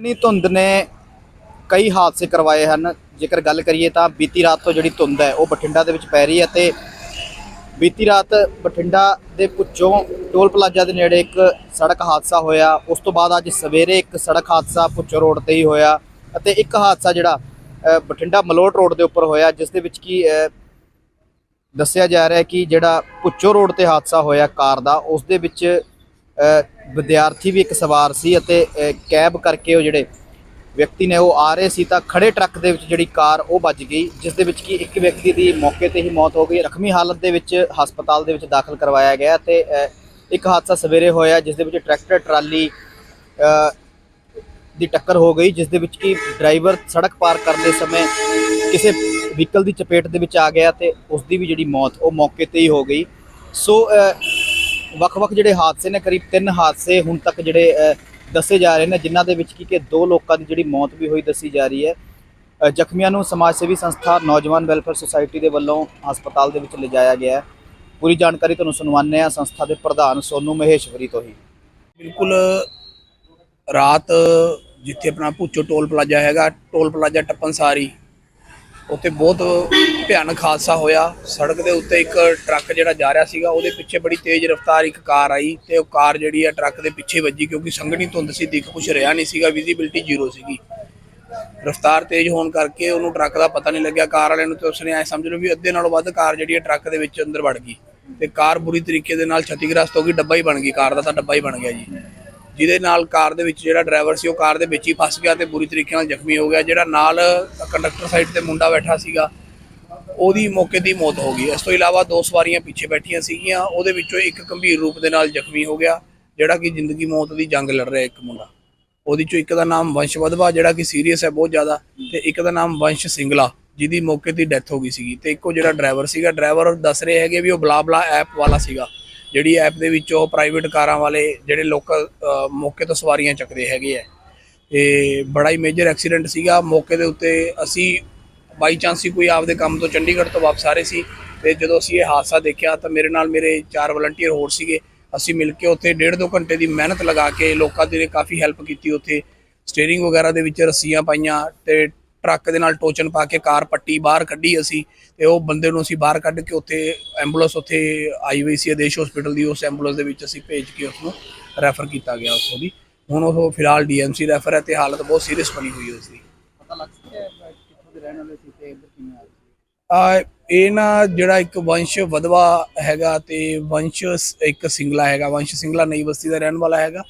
ਨੀ ਧੁੰਦ ਨੇ ਕਈ ਹਾਦਸੇ ਕਰਵਾਏ ਹਨ। ਜੇਕਰ ਗੱਲ ਕਰੀਏ ਤਾਂ ਬੀਤੀ ਰਾਤ ਤੋਂ ਜਿਹੜੀ ਧੁੰਦ ਹੈ, ਉਹ ਬਠਿੰਡਾ ਦੇ ਵਿੱਚ ਪੈ ਰਹੀ ਹੈ ਤੇ ਬੀਤੀ ਰਾਤ ਬਠਿੰਡਾ ਦੇ ਪੁੱਚੋਂ ਟੋਲ ਪਲਾਜ਼ਾ ਦੇ ਨੇੜੇ ਇੱਕ ਸੜਕ ਹਾਦਸਾ ਹੋਇਆ। ਉਸ ਤੋਂ ਬਾਅਦ ਅੱਜ ਸਵੇਰੇ ਇੱਕ ਸੜਕ ਹਾਦਸਾ ਪੁੱਚੋ ਰੋਡ ਤੇ ਹੀ ਹੋਇਆ ਅਤੇ ਇੱਕ ਹਾਦਸਾ ਜਿਹੜਾ ਬਠਿੰਡਾ ਮਲੋਟ ਰੋਡ ਦੇ ਉੱਪਰ ਹੋਇਆ, ਜਿਸ ਦੇ ਵਿੱਚ ਕੀ ਦੱਸਿਆ ਜਾ ਰਿਹਾ ਹੈ ਕਿ ਜਿਹੜਾ ਪੁੱਚੋ ਰੋਡ ਤੇ ਹਾਦਸਾ ਹੋਇਆ ਕਾਰ ਦਾ, ਉਸ ਦੇ ਵਿੱਚ ਵਿਦਿਆਰਥੀ ਵੀ ਇੱਕ ਸਵਾਰ ਸੀ ਅਤੇ ਕੈਬ ਕਰਕੇ ਉਹ ਜਿਹੜੇ ਵਿਅਕਤੀ ਨੇ ਉਹ ਆ ਰਹੇ ਸੀ ਤਾਂ ਖੜੇ ਟਰੱਕ ਦੇ ਵਿੱਚ ਜਿਹੜੀ ਕਾਰ ਉਹ ਵੱਜ ਗਈ, ਜਿਸ ਦੇ ਵਿੱਚ ਕਿ ਇੱਕ ਵਿਅਕਤੀ ਦੀ ਮੌਕੇ ਤੇ ਹੀ ਮੌਤ ਹੋ ਗਈ। ਰਖਮੀ ਹਾਲਤ ਦੇ ਵਿੱਚ ਹਸਪਤਾਲ ਦੇ ਵਿੱਚ ਦਾਖਲ ਕਰਵਾਇਆ ਗਿਆ ਤੇ ਇੱਕ ਹਾਦਸਾ ਸਵੇਰੇ ਹੋਇਆ ਜਿਸ ਦੇ ਵਿੱਚ ਟਰੈਕਟਰ, ਟਰਾਲੀ ਦੀ ਟੱਕਰ ਹੋ ਗਈ, ਜਿਸ ਦੇ ਵਿੱਚ ਕਿ ਡਰਾਈਵਰ ਸੜਕ ਪਾਰ ਕਰਦੇ ਸਮੇਂ ਕਿਸੇ ਵਹੀਕਲ ਦੀ ਚਪੇਟ ਦੇ ਵਿੱਚ ਆ ਗਿਆ ਤੇ ਉਸ ਦੀ ਵੀ ਜਿਹੜੀ ਮੌਤ ਉਹ ਮੌਕੇ ਤੇ ਹੀ ਹੋ ਗਈ। ਸੋ ਵੱਖ-ਵੱਖ ਜਿਹੜੇ ਹਾਦਸੇ ਨੇ, ਕਰੀਬ ਤਿੰਨ ਹਾਦਸੇ ਹੁਣ ਤੱਕ ਜਿਹੜੇ ਦੱਸੇ ਜਾ ਰਹੇ ਨੇ, ਜਿਨ੍ਹਾਂ ਦੇ ਵਿੱਚ ਕੀ ਕਿ ਦੋ ਲੋਕਾਂ ਦੀ ਜਿਹੜੀ ਮੌਤ ਵੀ ਹੋਈ ਦੱਸੀ ਜਾ ਰਹੀ ਹੈ। ਜ਼ਖਮੀਆਂ ਨੂੰ ਸਮਾਜ ਸੇਵੀ ਸੰਸਥਾ ਨੌਜਵਾਨ ਵੈਲਫੇਅਰ ਸੁਸਾਇਟੀ ਦੇ ਵੱਲੋਂ ਹਸਪਤਾਲ ਦੇ ਵਿੱਚ ਲਿਜਾਇਆ ਗਿਆ ਹੈ। ਪੂਰੀ ਜਾਣਕਾਰੀ ਤੁਹਾਨੂੰ ਸੁਣਵਾਉਂਦੇ ਆ ਸੰਸਥਾ ਦੇ ਪ੍ਰਧਾਨ ਸੋਨੂ ਮਹੇਸ਼ਵਰੀ ਤੋਂ ਹੀ। ਬਿਲਕੁਲ, ਰਾਤ ਜਿੱਥੇ ਆਪਣਾ ਭੁੱਚੋ ਟੋਲ ਪਲਾਜ਼ਾ ਹੈਗਾ, ਟੋਲ ਪਲਾਜ਼ਾ ਟੱਪਣ ਸਾਰੀ ਉੱਥੇ ਬਹੁਤ ਭਿਆਨਕ ਹਾਦਸਾ ਹੋਇਆ। ਸੜਕ ਦੇ ਉੱਤੇ ਇੱਕ ਟਰੱਕ ਜਿਹੜਾ ਜਾ ਰਿਹਾ ਸੀਗਾ, ਉਹਦੇ ਪਿੱਛੇ ਬੜੀ ਤੇਜ਼ ਰਫ਼ਤਾਰ ਇੱਕ ਕਾਰ ਆਈ ਤੇ ਉਹ ਕਾਰ ਜਿਹੜੀ ਆ ਟਰੱਕ ਦੇ ਪਿੱਛੇ ਵੱਜੀ ਕਿਉਂਕਿ ਸੰਘਣੀ ਧੁੰਦ ਸੀ, ਦਿਖ ਕੁਛ ਰਿਹਾ ਨਹੀਂ ਸੀਗਾ ਵਿਜ਼ਿਬਿਲਟੀ ਜ਼ੀਰੋ ਸੀਗੀ। ਰਫ਼ਤਾਰ ਤੇਜ਼ ਹੋਣ ਕਰਕੇ ਉਹਨੂੰ ਟਰੱਕ ਦਾ ਪਤਾ ਨਹੀਂ ਲੱਗਿਆ, ਕਾਰ ਵਾਲੇ ਨੂੰ ਤੇ ਉਸਨੇ ਐ ਸਮਝ ਲਓ ਵੀ ਅੱਧੇ ਨਾਲੋਂ ਵੱਧ ਕਾਰ ਜਿਹੜੀ ਹੈ ਟਰੱਕ ਦੇ ਵਿੱਚ ਅੰਦਰ ਵੜ ਗਈ ਤੇ ਕਾਰ ਬੁਰੀ ਤਰੀਕੇ ਦੇ ਨਾਲ ਛਤੀਗ੍ਰਸਤ ਹੋ ਗਈ, ਡੱਬਾ ਹੀ ਬਣ ਗਈ, ਕਾਰ ਦਾ ਤਾਂ ਡੱਬਾ ਹੀ ਬਣ ਗਿਆ ਜੀ। ਜਿਹਦੇ ਨਾਲ ਕਾਰ ਦੇ ਵਿੱਚ ਜਿਹੜਾ ਡਰਾਈਵਰ ਸੀ, ਉਹ ਕਾਰ ਦੇ ਵਿੱਚ ਹੀ ਫਸ ਗਿਆ ਤੇ ਬੁਰੀ ਤਰੀਕੇ ਨਾਲ ਜ਼ਖਮੀ ਹੋ ਗਿਆ, ਜਿਹੜਾ ਨਾਲ ਕੰਡਕਟਰ ਸਾਈਡ ਤੇ ਮੁੰਡਾ ਬੈਠਾ ਸੀਗਾ, ਉਹਦੀ ਮੌਕੇ ਦੀ ਮੌਤ ਹੋ ਗਈ। ਇਸ ਤੋਂ ਇਲਾਵਾ ਦੋ ਸਵਾਰੀਆਂ ਪਿੱਛੇ ਬੈਠੀਆਂ ਸੀਗੀਆਂ, ਉਹਦੇ ਵਿੱਚੋਂ ਇੱਕ ਗੰਭੀਰ ਰੂਪ ਦੇ ਨਾਲ ਜ਼ਖਮੀ ਹੋ ਗਿਆ, ਜਿਹੜਾ ਕਿ ਜ਼ਿੰਦਗੀ ਮੌਤ ਦੀ ਜੰਗ ਲੜ ਰਿਹਾ ਇੱਕ ਮੁੰਡਾ। ਉਹਦੇ ਚੋਂ ਇੱਕ ਦਾ ਨਾਮ ਵੰਸ਼ ਵਧਵਾ, ਜਿਹੜਾ ਕਿ ਸੀਰੀਅਸ ਹੈ ਬਹੁਤ ਜ਼ਿਆਦਾ, ਤੇ ਇੱਕ ਦਾ ਨਾਮ ਵੰਸ਼ ਸਿੰਗਲਾ, ਜਿਹਦੀ ਮੌਕੇ ਤੇ ਡੈਥ ਹੋ ਗਈ ਸੀਗੀ। ਤੇ ਇੱਕੋ ਜਿਹੜਾ ਡਰਾਈਵਰ ਸੀਗਾ, ਡਰਾਈਵਰ ਦੱਸ ਰਹੇ ਹੈਗੇ ਵੀ ਉਹ ਬਲਾ ਬਲਾ ਐਪ ਵਾਲਾ ਸੀਗਾ, ਜਿਹੜੀ ਐਪ ਦੇ ਵਿੱਚ ਉਹ ਪ੍ਰਾਈਵੇਟ ਕਾਰਾਂ ਵਾਲੇ ਜਿਹੜੇ ਲੋਕਲ ਮੌਕੇ ਤੋਂ ਸਵਾਰੀਆਂ ਚੱਕਦੇ ਹੈਗੇ ਆ। ਤੇ ਬੜਾ ਹੀ ਮੇਜਰ ਐਕਸੀਡੈਂਟ ਸੀਗਾ। ਮੌਕੇ ਦੇ ਉੱਤੇ ਅਸੀਂ ਬਾਈ ਚਾਂਸ ਹੀ ਕੋਈ ਆਪਦੇ ਕੰਮ ਤੋਂ ਚੰਡੀਗੜ੍ਹ ਤੋਂ ਵਾਪਸ ਆ ਰਹੇ ਸੀ ਤੇ ਜਦੋਂ ਅਸੀਂ ਇਹ ਹਾਦਸਾ ਦੇਖਿਆ ਤਾਂ ਮੇਰੇ ਨਾਲ ਮੇਰੇ ਚਾਰ ਵਲੰਟੀਅਰ ਹੋਰ ਸੀਗੇ। ਅਸੀਂ ਮਿਲ ਕੇ ਉੱਥੇ ਡੇਢ ਦੋ ਘੰਟੇ ਦੀ ਮਿਹਨਤ ਲਗਾ ਕੇ ਲੋਕਾਂ ਦੀ ਕਾਫੀ ਹੈਲਪ ਕੀਤੀ ਉੱਥੇ। ਸਟੀਅਰਿੰਗ ਵਗੈਰਾ ਦੇ ਵਿੱਚ ਰੱਸੀਆਂ ਪਾਈਆਂ ਤੇ ਟਰੱਕ ਦੇ ਨਾਲ ਟੋਚਨ ਪਾ ਕੇ ਕਾਰ ਪੱਟੀ ਬਾਹਰ ਕੱਢੀ ਅਸੀਂ ਤੇ ਉਹ ਬੰਦੇ ਨੂੰ ਅਸੀਂ ਬਾਹਰ ਕੱਢ ਕੇ ਉੱਥੇ ਐਂਬੂਲੈਂਸ ਉੱਥੇ ਆਈ ਹੋਈ ਸੀ, ਆਦੇਸ਼ ਹਸਪੀਟਲ ਦੀ, ਉਸ ਐਂਬੂਲੈਂਸ ਦੇ ਵਿੱਚ ਅਸੀਂ ਭੇਜ ਕੇ ਉਸ ਨੂੰ ਰੈਫਰ ਕੀਤਾ ਗਿਆ ਉੱਥੋਂ ਦੀ। ਹੁਣ ਉਹ ਫਿਲਹਾਲ ਡੀਐਮਸੀ ਰੈਫਰ ਹੈ ਤੇ ਹਾਲਤ ਬਹੁਤ ਸੀਰੀਅਸ ਬਣੀ ਹੋਈ ਹੈ ਉਸ ਦੀ ਪਤਾ ਲੱਗ ਸਕਿਆ ਕਿੱਥੋਂ ਦੇ ਰਹਿਣ ਵਾਲੇ ਸੀ ਤੇ ਇੱਧਰ ਕਿਵੇਂ ਆ ਆ ਇਹ ਨਾ ਜਿਹੜਾ ਇੱਕ ਵੰਸ਼ ਵਧਵਾ ਹੈਗਾ ਤੇ ਵੰਸ਼ ਇੱਕ ਸਿੰਗਲਾ ਹੈਗਾ ਵੰਸ਼ ਸਿੰਗਲਾ ਨਈ ਬਸਤੀ ਦਾ ਰਹਿਣ ਵਾਲਾ ਹੈਗਾ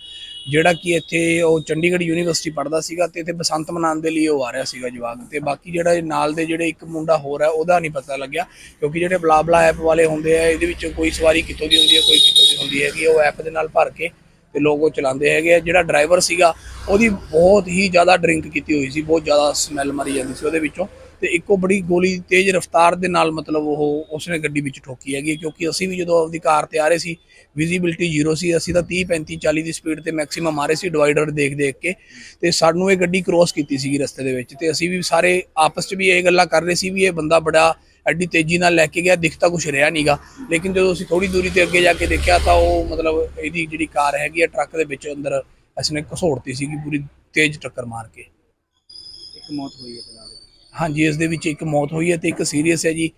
ਜਿਹੜਾ ਕਿ ਇੱਥੇ ਉਹ ਚੰਡੀਗੜ੍ਹ ਯੂਨੀਵਰਸਿਟੀ ਪੜ੍ਹਦਾ ਸੀਗਾ ਤੇ ਇੱਥੇ ਬਸੰਤ ਮਨਾਉਣ ਦੇ ਲਈ ਉਹ ਆ ਰਿਹਾ ਸੀਗਾ ਜਵਾਕ ਤੇ ਬਾਕੀ ਜਿਹੜਾ ਨਾਲ ਦੇ ਜਿਹੜੇ ਇੱਕ ਮੁੰਡਾ ਹੋਰ ਹੈ ਉਹਦਾ ਨਹੀਂ ਪਤਾ ਲੱਗਿਆ ਕਿਉਂਕਿ ਜਿਹੜੇ ਬਲਾਬਲਾ ਐਪ ਵਾਲੇ ਹੁੰਦੇ ਆ ਇਹਦੇ ਵਿੱਚ ਕੋਈ ਸਵਾਰੀ ਕਿੱਥੋਂ ਦੀ ਹੁੰਦੀ ਹੈ ਕੋਈ ਕਿੱਥੋਂ ਦੀ ਹੁੰਦੀ ਹੈਗੀ ਉਹ ਐਪ ਦੇ ਨਾਲ ਭਰ ਕੇ ਤੇ ਲੋਕ ਉਹ ਚਲਾਉਂਦੇ ਹੈਗੇ ਆ। ਜਿਹੜਾ ਡਰਾਈਵਰ ਸੀਗਾ, ਉਹਦੀ ਬਹੁਤ ਹੀ ਜ਼ਿਆਦਾ ਡਰਿੰਕ ਕੀਤੀ ਹੋਈ ਸੀ, ਬਹੁਤ ਜ਼ਿਆਦਾ ਸਮੈਲ ਮਾਰੀ ਜਾਂਦੀ ਸੀ ਉਹਦੇ ਵਿੱਚੋਂ। ਤੇ ਇੱਕੋ ਬੜੀ ਗੋਲੀ ਤੇਜ਼ ਰਫ਼ਤਾਰ ਦੇ ਨਾਲ ਮਤਲਬ ਉਹ ਉਸਨੇ ਗੱਡੀ ਵਿੱਚ ਠੋਕੀ ਹੈਗੀ ਕਿਉਂਕਿ ਅਸੀਂ ਵੀ ਜਦੋਂ ਆਪਦੀ ਕਾਰ ਤੇ ਆ ਰਹੇ ਸੀ ਵਿਜ਼ਿਬਿਲਟੀ ਜ਼ੀਰੋ ਸੀ, ਅਸੀਂ ਤਾਂ 30 35 40 ਦੀ ਸਪੀਡ ਤੇ ਮੈਕਸਿਮਮ ਆ ਰਹੇ ਸੀ ਡਿਵਾਈਡਰ ਦੇਖ ਦੇਖ ਕੇ। ਤੇ ਸਾਨੂੰ ਇਹ ਗੱਡੀ ਕ੍ਰੋਸ ਕੀਤੀ ਸੀਗੀ ਰਸਤੇ ਦੇ ਵਿੱਚ। ਤੇ ਅਸੀਂ ਵੀ ਸਾਰੇ ਆਪਸ 'ਚ ਵੀ ਇਹ ਗੱਲਾਂ ਕਰ ਰਹੇ ਸੀ ਵੀ ਇਹ ਬੰਦਾ ਬੜਾ ਐਡੀ ਤੇਜ਼ੀ ਨਾਲ ਲੈ ਕੇ ਗਿਆ ਦਿਖਤਾ ਕੁਝ ਰਿਹਾ ਨਹੀਂਗਾ ਲੇਕਿਨ ਜਦੋਂ ਅਸੀਂ ਥੋੜੀ ਦੂਰੀ ਤੇ ਅੱਗੇ ਜਾ ਕੇ ਦੇਖਿਆ ਤਾਂ ਉਹ ਮਤਲਬ ਇਹਦੀ ਜਿਹੜੀ ਕਾਰ ਹੈਗੀ ਆ ਟਰੱਕ ਦੇ ਵਿੱਚ ਅੰਦਰ ਅਸੀਂ ਘਸੋੜਤੀ ਸੀਗੀ ਪੂਰੀ ਤੇਜ਼ ਟੱਕਰ ਮਾਰ ਕੇ। ਇੱਕ ਮੌਤ ਹੋਈ ਹੈ ਫਿਲਹਾਲ। ਹਾਂਜੀ ਇਸ ਦੇ ਵਿੱਚ ਇੱਕ ਮੌਤ ਹੋਈ ਹੈ ਤੇ ਇੱਕ ਸੀਰੀਅਸ ਹੈ ਜੀ।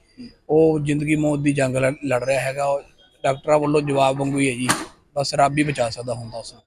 ਉਹ ਜ਼ਿੰਦਗੀ ਮੌਤ ਦੀ ਜੰਗ ਲੜ ਰਿਹਾ ਹੈਗਾ। ਉਹ ਡਾਕਟਰਾਂ ਵੱਲੋਂ ਜਵਾਬ ਵਾਂਗੂ ਹੀ ਹੈ ਜੀ। ਬਸ ਰੱਬ ਹੀ ਬਚਾ ਸਕਦਾ ਹੁੰਦਾ ਉਸ ਨੂੰ।